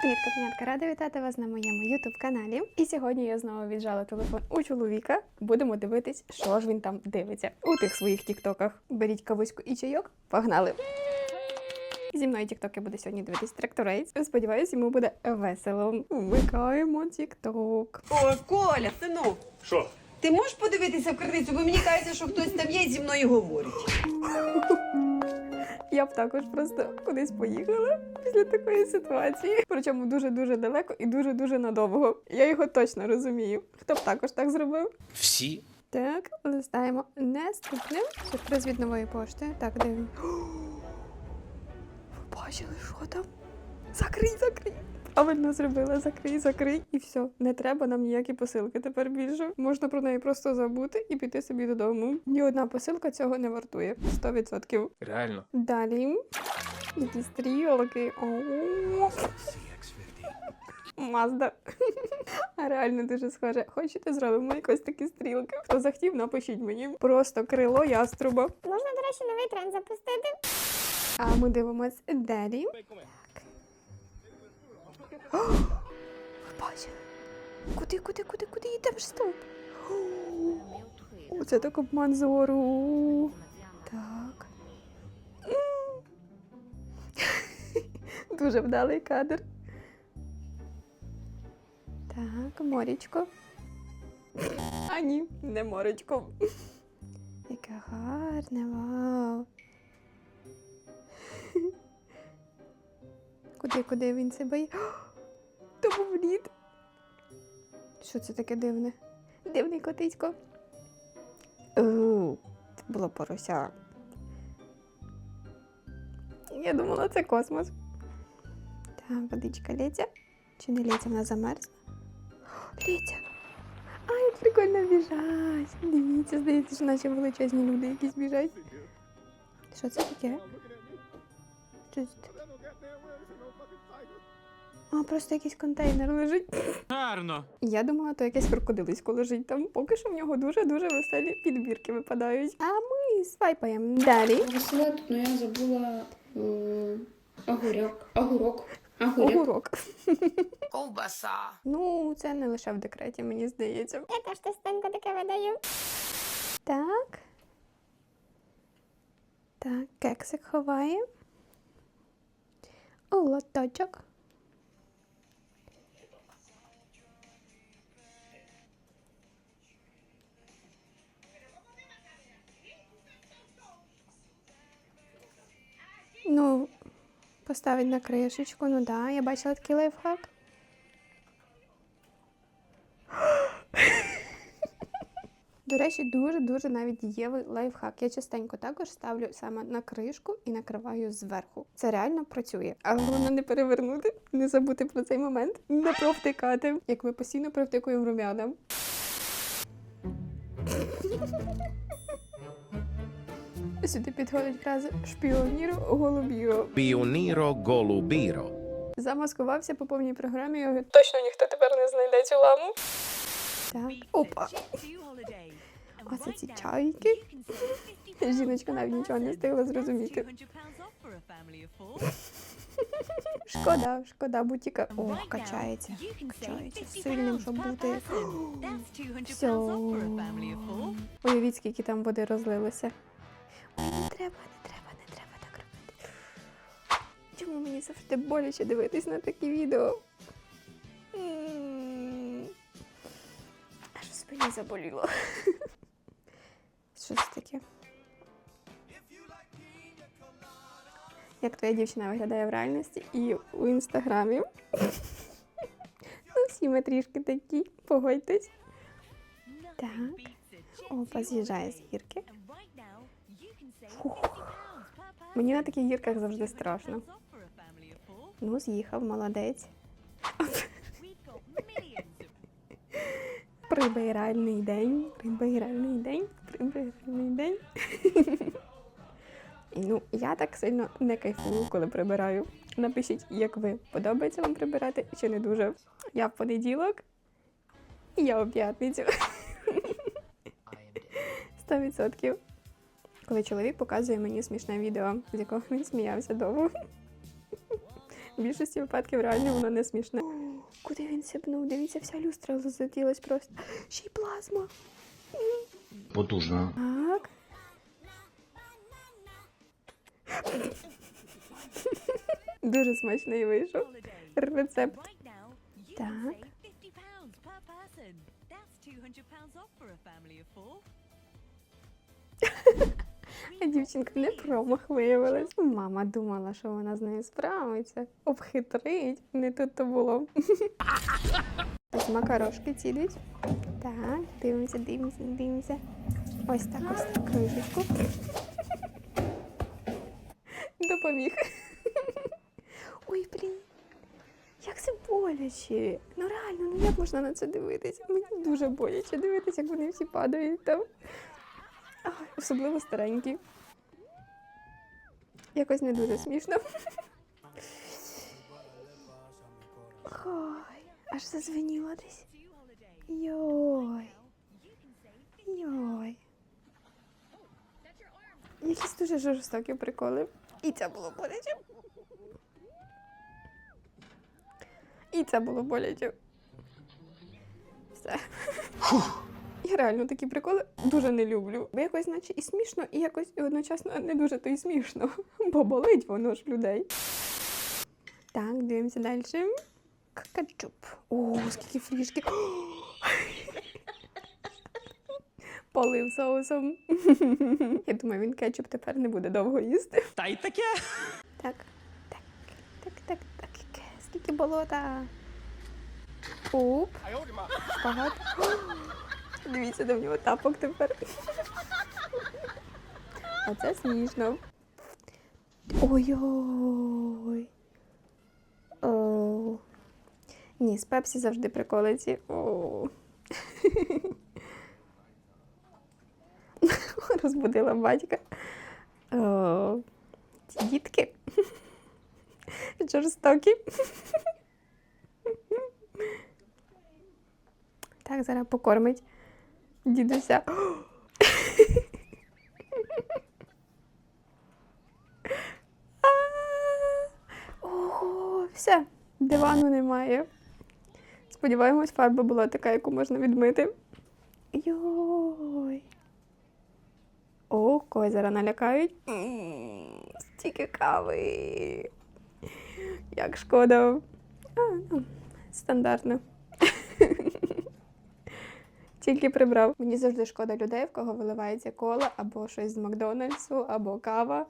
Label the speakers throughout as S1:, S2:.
S1: Привіт, котенятка! Рада вітати вас на моєму youtube каналі. І сьогодні я знову віджала телефон у чоловіка. Будемо дивитись, що ж він там дивиться у тих своїх тіктоках. Беріть кавуську і чайок. Погнали! Зі мною тіктоки буде сьогодні дивитись тракторейс. Сподіваюсь, йому буде весело. Вмикаємо тікток.
S2: О, Коля, синок,
S3: Що?
S2: ти можеш подивитися в криницю, бо мені кажеться, що хтось там є і зі мною говорить.
S1: Я б також просто кудись поїхала після такої ситуації. Причому дуже-дуже далеко і дуже-дуже надовго. Я його точно розумію. Хто б також так зробив?
S3: Всі?
S1: Так, листаємо наступним. Сюрприз від нової пошти. Так, де він? Ви бачили, що там? Закрий, закрий. Правильно зробила, закрий, закрий, і все. Не треба нам ніякі посилки тепер більше. Можна про неї просто забути і піти собі додому. Ні одна посилка цього не вартує. 100%.
S3: Реально.
S1: Далі. Які стрілки. Мазда. А реально дуже схоже. Хочете зробимо якось такі стрілки? Хто захотів, напишіть мені. Просто крило яструба.
S4: Можна, до речі, новий тренд запустити.
S1: А ми дивимось далі. О? Куди, куди, куди, куди йдемо стоп? О, Це так обман зору. Так. Дуже вдалий кадр. Так, морічко. А ні, не моречко. Яке гарне, вау. Куди, куди він боїть? То був лід. Що це таке дивне? Дивний котисько. Ууу, це було порося. Я думала, це космос. Так, водичка лється. Чи не лється, вона замерзла? Лється. А, як прикольно біжать. Дивіться, здається, що наче величезні люди якісь біжать. Що це таке? Що це таке? А, просто якийсь контейнер лежить.
S3: Гарно.
S1: Я думала, то якесь крокодилисько лежить там. Поки що в нього дуже-дуже веселі підбірки випадають. А ми свайпаємо далі.
S5: Весела тут, ну я забула е, огурок. Огурок. Огурок.
S1: Огурок.
S2: Ковбаса.
S1: Ну, це не лише в декреті, мені здається.
S4: Я теж частенько таке видаю.
S1: Так. Так, кексик ховає. Лоточок. Ну, поставить на кришечку, ну да, я бачила такий лайфхак. До речі, дуже-дуже навіть дієвий лайфхак. Я частенько також ставлю саме на кришку і накриваю зверху. Це реально працює. Але головне не перевернути, не забути про цей момент, не провтикати, як ми постійно провтикуємо рум'яна. Сюди підходить фраза шпіоніро голубіро.
S6: Pioniro Golubiro.
S1: Замаскувався по повній програмі. Його точно ніхто тепер не знайде цю ламу. Так, опа. А це ці чайки. Жіночка навіть нічого не встигла зрозуміти. Шкода, шкода, бутіка. О, качається. Качається. Сильним, щоб бути. Все. Уявіть, скільки там води розлилося. Не треба, не треба, не треба так робити. Чому мені завжди боляче дивитись на такі відео? М. Аж в спині заболіло. Що це таке? Як твоя дівчина виглядає в реальності і у інстаграмі? Ну, всі ми трішки такі, погодьтесь. Так. Опа, з'їжджає з гірки. Фух. Мені на таких гірках завжди страшно. Ну, з'їхав, молодець. Прибиральний день, прибиральний день, прибиральний день. Ну, я так сильно не кайфую, коли прибираю. Напишіть, як ви подобається вам прибирати чи не дуже. Я в понеділок, я у п'ятницю. Сто відсотків. Коли чоловік показує мені смішне відео, з якого він сміявся довго. В більшості випадків реально воно не смішне. Куди він сипнув? Дивіться, вся люстра розлетілась просто. Ще й плазма.
S3: Потужно.
S1: Так. Дуже смачний вийшов. Рецепт. Так.
S7: That's two hundred pounds off for a family of four.
S1: А дівчинка не промах виявилась. Мама думала, що вона з нею справиться. Обхитрить. Не тут то було. Макарошки цідуть. Так, дивимося, дивимося, дивимося. Ось так, ось так, кришечку. Допоміг. Ой, блін. Як це боляче. Ну реально, ну як можна на це дивитися? Мені дуже боляче дивитися, як вони всі падають там. Особливо старенькі. Якось не дуже смішно. Ой, аж зазвеніло десь. Йой. Йой. Якісь дуже жорстокі приколи. І це було боляче. І це було боляче. Все. Я реально такі приколи дуже не люблю. Бо якось, наче і смішно, і якось і одночасно не дуже то й смішно. Бо болить воно ж людей. Так, дивимося далі. Кетчуп. О, скільки фрішки. Полив соусом. Я думаю, він кетчуп тепер не буде довго їсти.
S8: Та й таке.
S1: Так, так, так, так, так. Скільки болота. Оп. Шпагат. Дивіться, де в нього тапок тепер. Оце смішно. Ой-ой. Ні, з пепсі завжди приколиці. О. Розбудила батька. О. Дітки. Жорстокі. Так, зараз покормить дідуся. Ого, все, дивану немає. Сподіваємось, фарба була така, яку можна відмити. Йой. О, зараз налякають. Стільки кави. Як шкода. А, ну, стандартно. Тільки прибрав. Мені завжди шкода людей, в кого виливається кола або щось з Макдональдсу, або кава.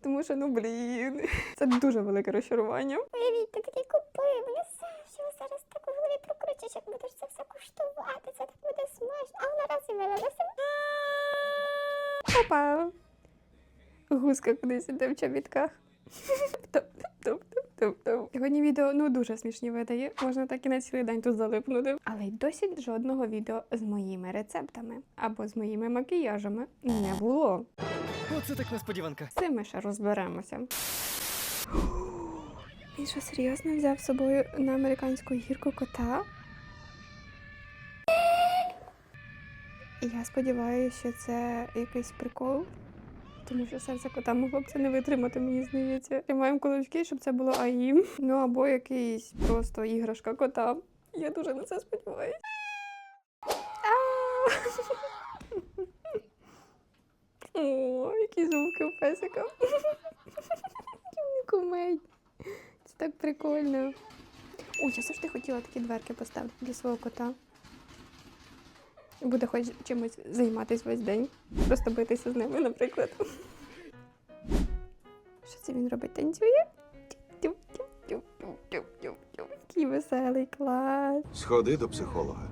S1: Тому що, ну блін, це дуже велике розчарування.
S4: Уявіть, ти такий купив, все, що зараз так у голові прокручиш, як будеш це все куштувати, це так буде смачно, а воно раз і вилилося.
S1: Опа! Гуска кудись іде в чобітках. Топ-топ-топ-топ-топ. Сьогодні відео ну дуже смішні видає. Можна так і на цілий день тут залипнути. Але й досі жодного відео з моїми рецептами або з моїми макіяжами не було.
S8: Оце так несподіванка.
S1: Цим ми ще розберемося. Він що серйозно взяв з собою на американську гірку кота? Я сподіваюся, що це якийсь прикол. Тому що серце кота могло б це не витримати, мені здається. Тримаємо кулачки, щоб це було АІМ. Ну або якийсь просто іграшка кота. Я дуже на це сподіваюся. О, які зубки у песика. Кумедь. Це так прикольно. Ой, я завжди хотіла такі дверки поставити для свого кота. Буде хоч чимось займатися весь день. Просто битися з ними, наприклад. Що це він робить? Танцює? Який веселий клас.
S9: Сходи до психолога.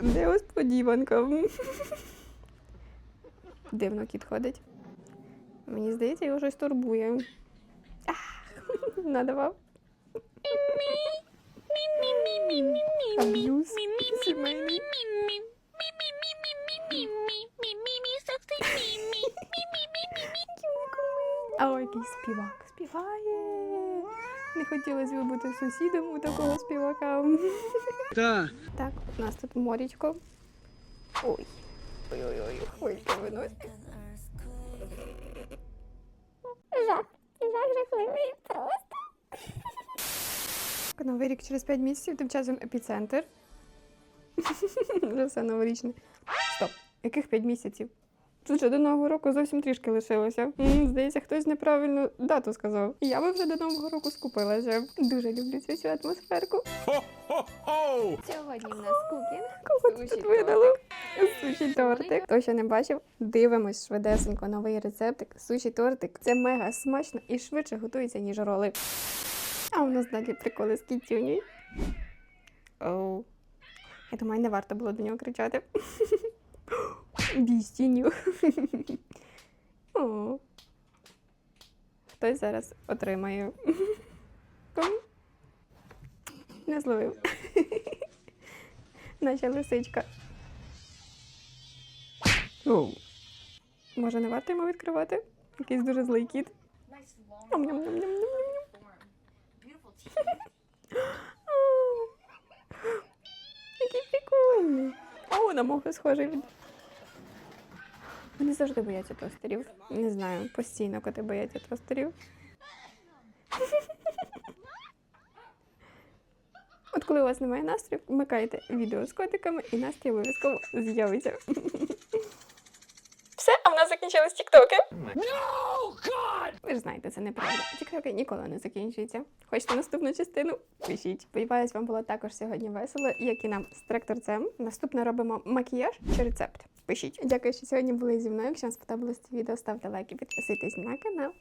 S1: Несподіванка. Дивно кіт ходить. Мені здається, його щось турбує. Надавав. Аб'юз сімейний. А ой, який співак співає. Не хотілося б бути сусідом у такого співака.
S8: Та.
S1: Так, у нас тут морічко. Ой. Ой-ой-ой, хвильки виносять.
S4: жахливий просто.
S1: Новий рік через 5 місяців, тим часом епіцентр. Вже все новорічне. Стоп, яких 5 місяців? Тут же до Нового року зовсім трішки лишилося. М, здається, хтось неправильну дату сказав. Я би вже до Нового року скупилася. Дуже люблю цю всю атмосферку.
S4: Сьогодні в нас кукінг.
S1: Кого тут видало? Суші тортик. Хто ще не бачив, дивимось швидесенько новий рецептик. Суші тортик. Це мега смачно і швидше готується, ніж роли. А у нас далі приколи з кітюнею. Оу. Я думаю, не варто було до нього кричати. Тінню. О. Хтось зараз отримає. Не зловив. Наче лисичка. Оу. Може, не варто йому відкривати? Якийсь дуже злий кіт. Ням-ням-ням-ням-ням-ням. Ау. Який прикольний. О, на мого схожий. Вони завжди бояться тостерів. Не знаю, постійно коти бояться тостерів. От коли у вас немає настрою, вмикайте відео з котиками і настрій обов'язково з'явиться. Все, а в нас закінчились тіктоки. Ж знаєте, це неправда. Тіктоки ніколи не закінчуються. Хочете наступну частину? Пишіть. Сподіваюсь, вам було також сьогодні весело, як і нам з тракторцем. Наступне робимо макіяж чи рецепт. Пишіть. Дякую, що сьогодні були зі мною. Якщо вам сподобалось це відео, ставте лайк і підписуйтесь на канал.